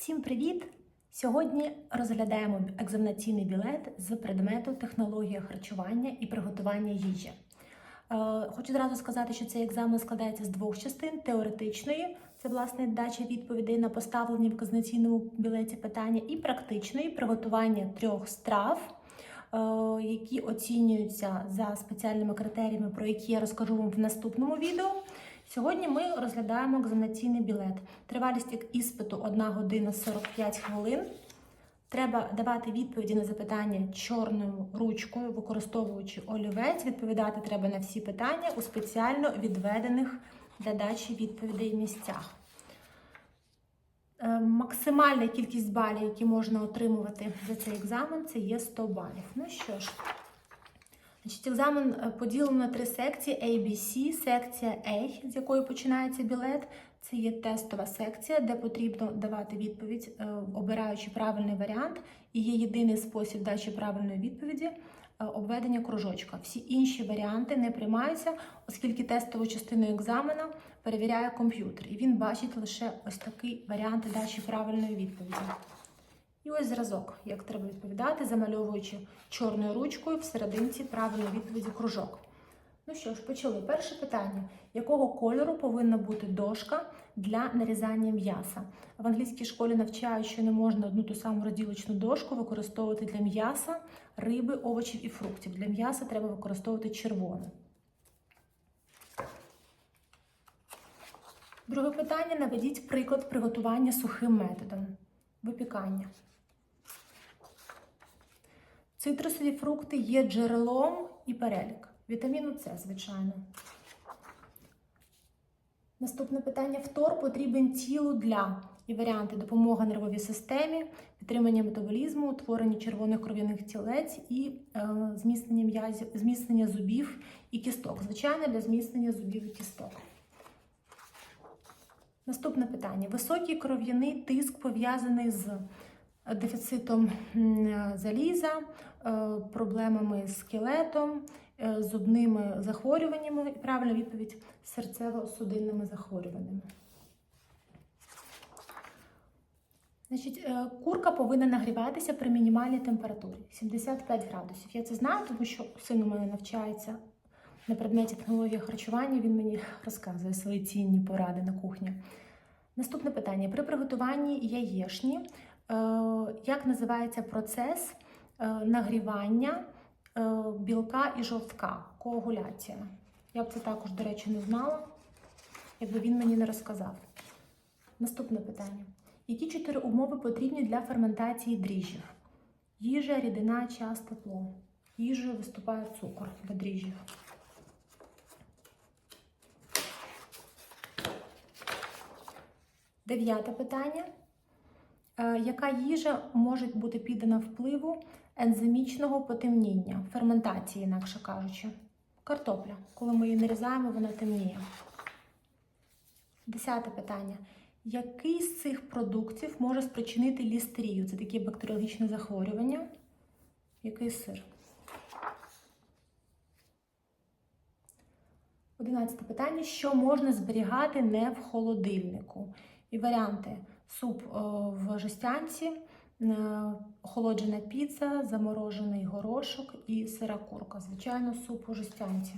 Всім привіт! Сьогодні розглядаємо екзаменаційний білет з предмету технологія харчування і приготування їжі. Е, Хочу зразу сказати, що цей екзамен складається з двох частин: теоретичної, це власне дача відповідей на поставлені в екзаменаційному білеті питання, і практичної приготування трьох страв, е, які оцінюються за спеціальними критеріями, про які я розкажу вам в наступному відео. Сьогодні ми розглядаємо екзаменаційний білет. Тривалість іспиту 1 година 45 хвилин. Треба давати відповіді на запитання чорною ручкою, використовуючи олівець. Відповідати треба на всі питання у спеціально відведених для дачі відповідей місцях. Е, Максимальна кількість балів, які можна отримувати за цей екзамен, це є 100 балів. Ну що ж, Значить, екзамен е, поділено на три секції: A, B, C. Секція A, з якої починається білет. Це є тестова секція, де потрібно давати відповідь, е, обираючи правильний варіант. І є єдиний спосіб дачі правильної відповіді е, обведення кружочка. Всі інші варіанти не приймаються, оскільки тестову частину екзамена перевіряє комп'ютер. І він бачить лише ось такий варіант дачі правильної відповіді. І ось зразок, як треба відповідати, замальовуючи чорною ручкою в серединці правильної відповіді кружок. Ну що ж, почали. Перше питання: якого кольору повинна бути дошка для нарізання м'яса? В англійській школі навчають, що не можна одну ту саму розділочну дошку використовувати для м'яса, риби, овочів і фруктів. Для м'яса треба використовувати червону. Друге питання: наведіть приклад приготування сухим методом. Випікання. Цитрусові фрукти є джерелом і перелік. Вітаміну С, звичайно. Наступне питання: Втор потрібен тілу для і варіанти допомога нервовій системі, підтримання метаболізму, утворення червоних кров'яних тілець і е, зміцнення зміцнення зубів і кісток. Звичайно, для зміцнення зубів і кісток. Наступне питання: високий кров'яний тиск пов'язаний з дефіцитом заліза, е, проблемами з скелетом, е, зубними захворюваннями. І правильна відповідь серцево-судинними захворюваннями. Значить, е, курка повинна нагріватися при мінімальній температурі 75 градусів. Я це знаю, тому що син у мене навчається на предметі технології харчування. Він мені розказує свої цінні поради на кухні. Наступне питання: при приготуванні яєшні, е, як називається процес е, нагрівання е, білка і жовтка, коагуляція? Я б це також, до речі, не знала, якби він мені не розказав. Наступне питання: які чотири умови потрібні для ферментації дріжджів? Їжа, рідина, час, тепло. Їжею виступає цукор для дріжджів. Дев'яте питання. Е, Яка їжа може бути піддана впливу ензимічного потемніння, ферментації, інакше кажучи? Картопля. Коли ми її нарізаємо, вона темніє. Десяте питання. Який з цих продуктів може спричинити лістерію? Це таке бактеріологічне захворювання. Який сир? Одинадцяте питання. Що можна зберігати не в холодильнику? І варіанти: суп е, в жестянці, е, охолоджена піца, заморожений горошок і сира курка. Звичайно, суп у жестянці.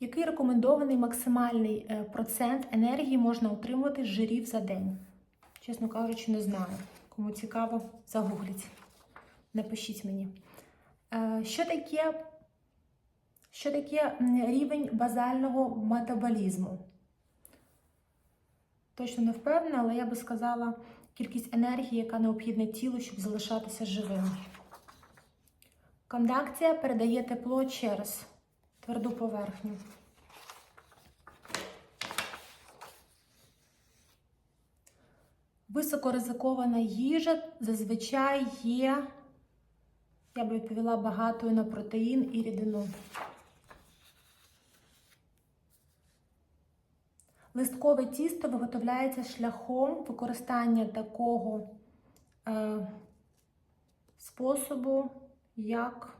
Який рекомендований максимальний е, процент енергії можна отримувати з жирів за день? Чесно кажучи, не знаю. Кому цікаво, загугліть. Напишіть мені. Що таке що таке рівень базального метаболізму? Точно не впевнена, але я би сказала кількість енергії, яка необхідна тілу, щоб залишатися живим. Кондакція передає тепло через тверду поверхню. Високоризикована їжа зазвичай є, я би відповіла, багатою на протеїн і рідину. Листкове тісто виготовляється шляхом використання такого е, способу, як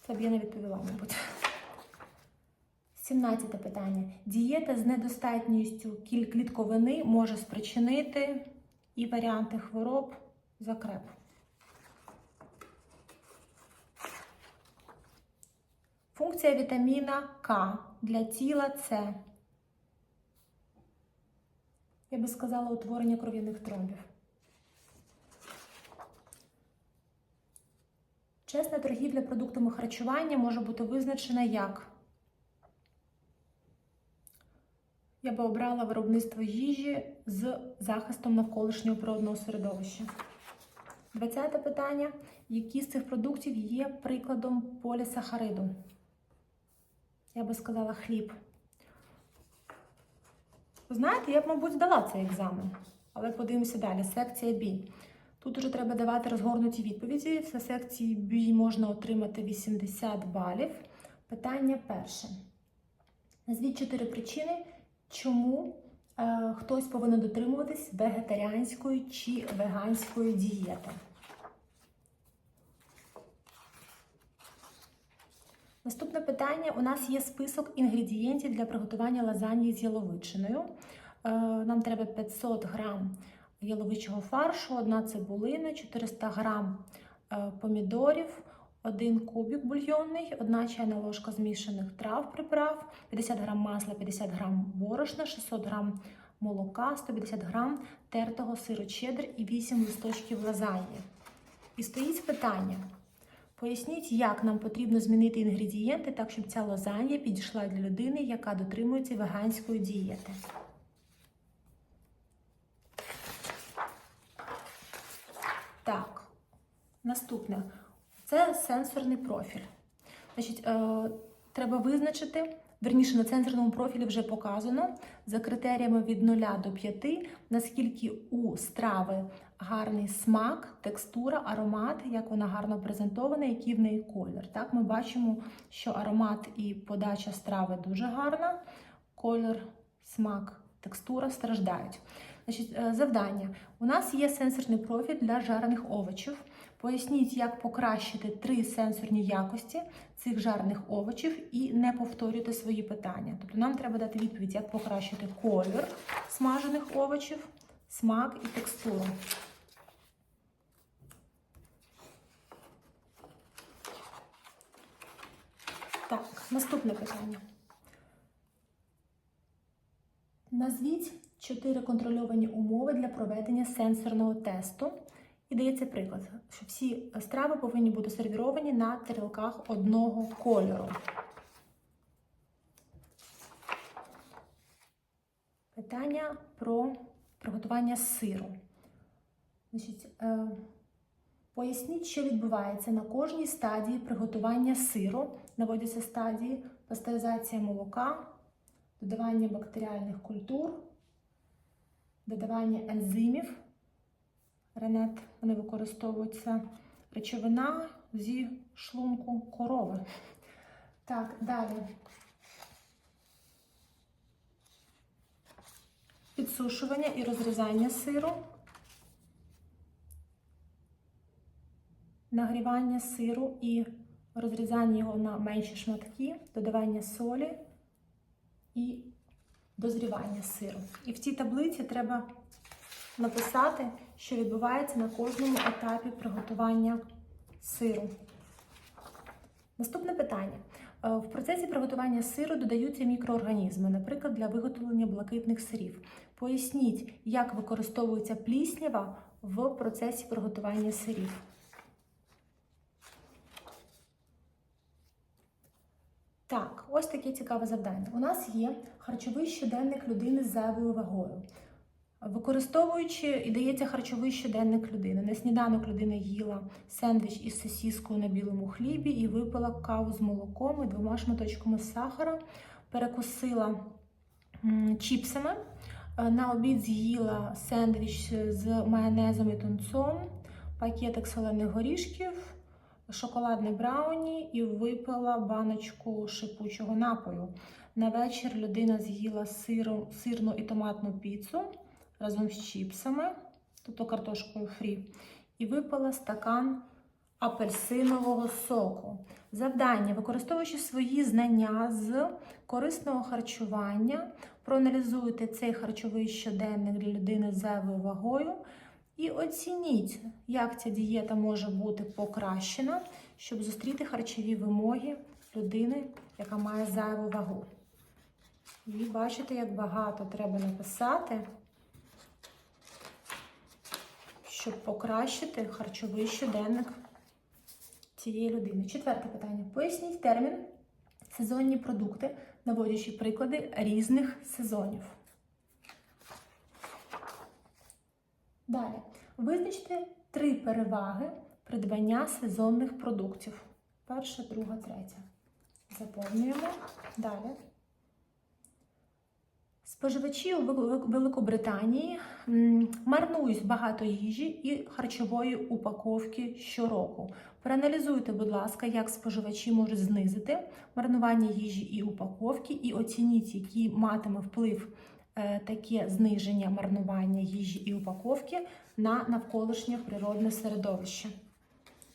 це б я не відповіла, мабуть. 17 питання. Дієта з недостатністю клітковини може спричинити і варіанти хвороб закреп. Функція вітаміна К для тіла це, я би сказала, утворення кров'яних тромбів. Чесна торгівля продуктами харчування може бути визначена як я би обрала виробництво їжі з захистом навколишнього природного середовища. 20 питання. Які з цих продуктів є прикладом полісахариду? Я би сказала хліб. Знаєте, я б, мабуть, здала цей екзамен. Але подивимося далі. Секція B. Тут уже треба давати розгорнуті відповіді. В секції B можна отримати 80 балів. Питання перше. Назвіть чотири причини, чому е, хтось повинен дотримуватись вегетаріанської чи веганської дієти. Наступне питання. У нас є список інгредієнтів для приготування лазаньї з яловичиною. Е, Нам треба 500 грам яловичого фаршу, одна цибулина, 400 грам е, помідорів, один кубик бульйонний, одна чайна ложка змішаних трав приправ, 50 грам масла, 50 грам борошна, 600 грам молока, 150 грам тертого сиру чеддер і 8 листочків лазаньї. І стоїть питання. Поясніть, як нам потрібно змінити інгредієнти так, щоб ця лазанья підійшла для людини, яка дотримується веганської дієти. Так, наступне. Це сенсорний профіль. Значить, е, треба визначити, верніше на сенсорному профілі вже показано за критеріями від 0 до 5, наскільки у страви гарний смак, текстура, аромат, як вона гарно презентована, який в неї колір. Так, ми бачимо, що аромат і подача страви дуже гарна, колір, смак, текстура страждають. Значить, е, завдання. У нас є сенсорний профіль для жарених овочів. Поясніть, як покращити три сенсорні якості цих жарених овочів і не повторюйте свої питання. Тобто нам треба дати відповідь, як покращити колір смажених овочів, смак і текстуру. Так, наступне питання. Назвіть чотири контрольовані умови для проведення сенсорного тесту. І дається приклад, що всі страви повинні бути сервіровані на тарілках одного кольору. Питання про приготування сиру. Значить, е, поясніть, що відбувається на кожній стадії приготування сиру. Наводяться стадії пастеризація молока, додавання бактеріальних культур, додавання ензимів. Ренет вони використовуються речовина зі шлунку корови. Так, далі. Підсушування і розрізання сиру. Нагрівання сиру і розрізання його на менші шматки, додавання солі і дозрівання сиру. І в цій таблиці треба написати, що відбувається на кожному етапі приготування сиру. Наступне питання. Е, В процесі приготування сиру додаються мікроорганізми, наприклад, для виготовлення блакитних сирів. Поясніть, як використовується пліснява в процесі приготування сирів. Так, ось таке цікаве завдання. У нас є харчовий щоденник людини з зайвою вагою. Використовуючи і дається харчовий щоденник людини. На сніданок людина їла сендвіч із сосіскою на білому хлібі і випила каву з молоком і двома шматочками сахара, перекусила чіпсами. Е, На обід з'їла сендвіч з майонезом і тунцом, пакетик солених горішків, шоколадне брауні і випила баночку шипучого напою. На вечір людина з'їла сирну і томатну піцу разом з чіпсами, тобто картошкою фрі, і випила стакан апельсинового соку. Завдання, використовуючи свої знання з корисного харчування, проаналізуйте цей харчовий щоденник для людини з зайвою вагою і оцініть, як ця дієта може бути покращена, щоб зустріти харчові вимоги людини, яка має зайву вагу. І бачите, як багато треба написати, щоб покращити харчовий щоденник цієї людини. Четверте питання. Поясніть термін сезонні продукти, наводячи приклади різних сезонів. Далі. Визначте три переваги придбання сезонних продуктів. Перша, друга, третя. Заповнюємо. Далі. Споживачі у Великобританії марнують багато їжі і харчової упаковки щороку. Проаналізуйте, будь ласка, як споживачі можуть знизити марнування їжі і упаковки, і оцініть, який матиме вплив е, таке зниження марнування їжі і упаковки на навколишнє природне середовище.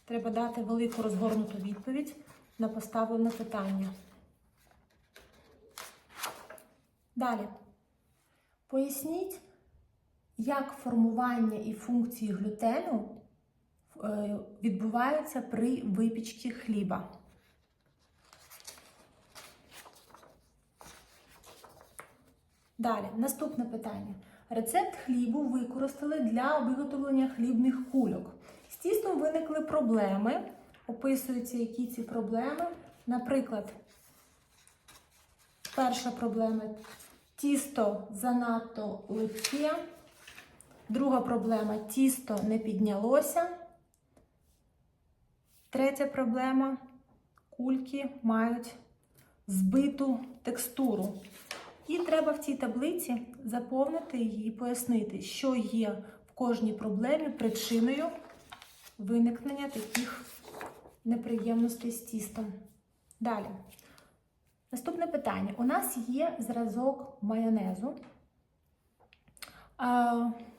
Треба дати велику розгорнуту відповідь на поставлене питання. Далі. Поясніть, як формування і функції глютену е, відбуваються при випічці хліба. Далі, наступне питання. Рецепт хлібу використали для виготовлення хлібних кульок. З тістом виникли проблеми. Описуються, які ці проблеми. Наприклад, перша проблема тісто занадто липке. Друга проблема тісто не піднялося. Третя проблема кульки мають збиту текстуру. І треба в цій таблиці заповнити її і пояснити, що є в кожній проблемі причиною виникнення таких неприємностей з тістом. Далі. Наступне питання. У нас є зразок майонезу.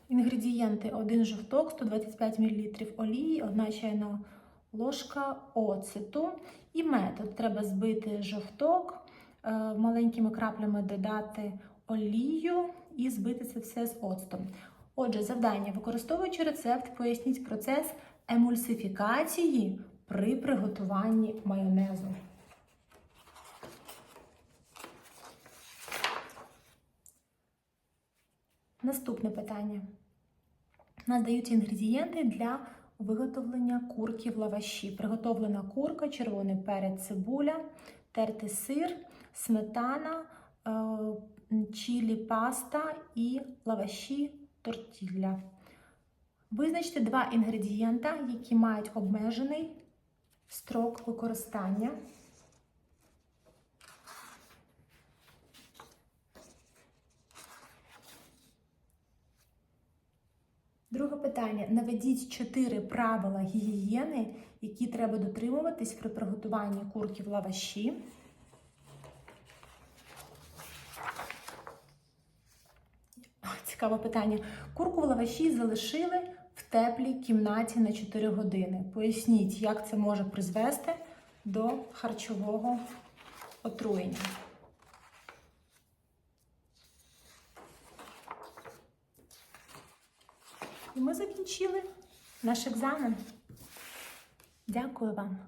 Інгредієнти: 1 жовток, 125 мл олії, 1 чайна ложка оцету. І метод. Треба збити жовток, е, маленькими краплями додати олію і збити це все з оцтом. Отже, завдання. Використовуючи рецепт, поясніть процес емульсифікації при приготуванні майонезу. Наступне питання. Нас дають інгредієнти для виготовлення курки в лаваші. Приготовлена курка, червоний перець, цибуля, тертий сир, сметана, е, чілі паста і лаваші тортілля. Визначте два інгредієнта, які мають обмежений строк використання. Друге питання. Наведіть чотири правила гігієни, які треба дотримуватись при приготуванні курки в лаваші. Цікаве питання. Курку в лаваші залишили в теплій кімнаті на 4 години. Поясніть, як це може призвести до харчового отруєння. І ми закінчили наш екзамен. Дякую вам.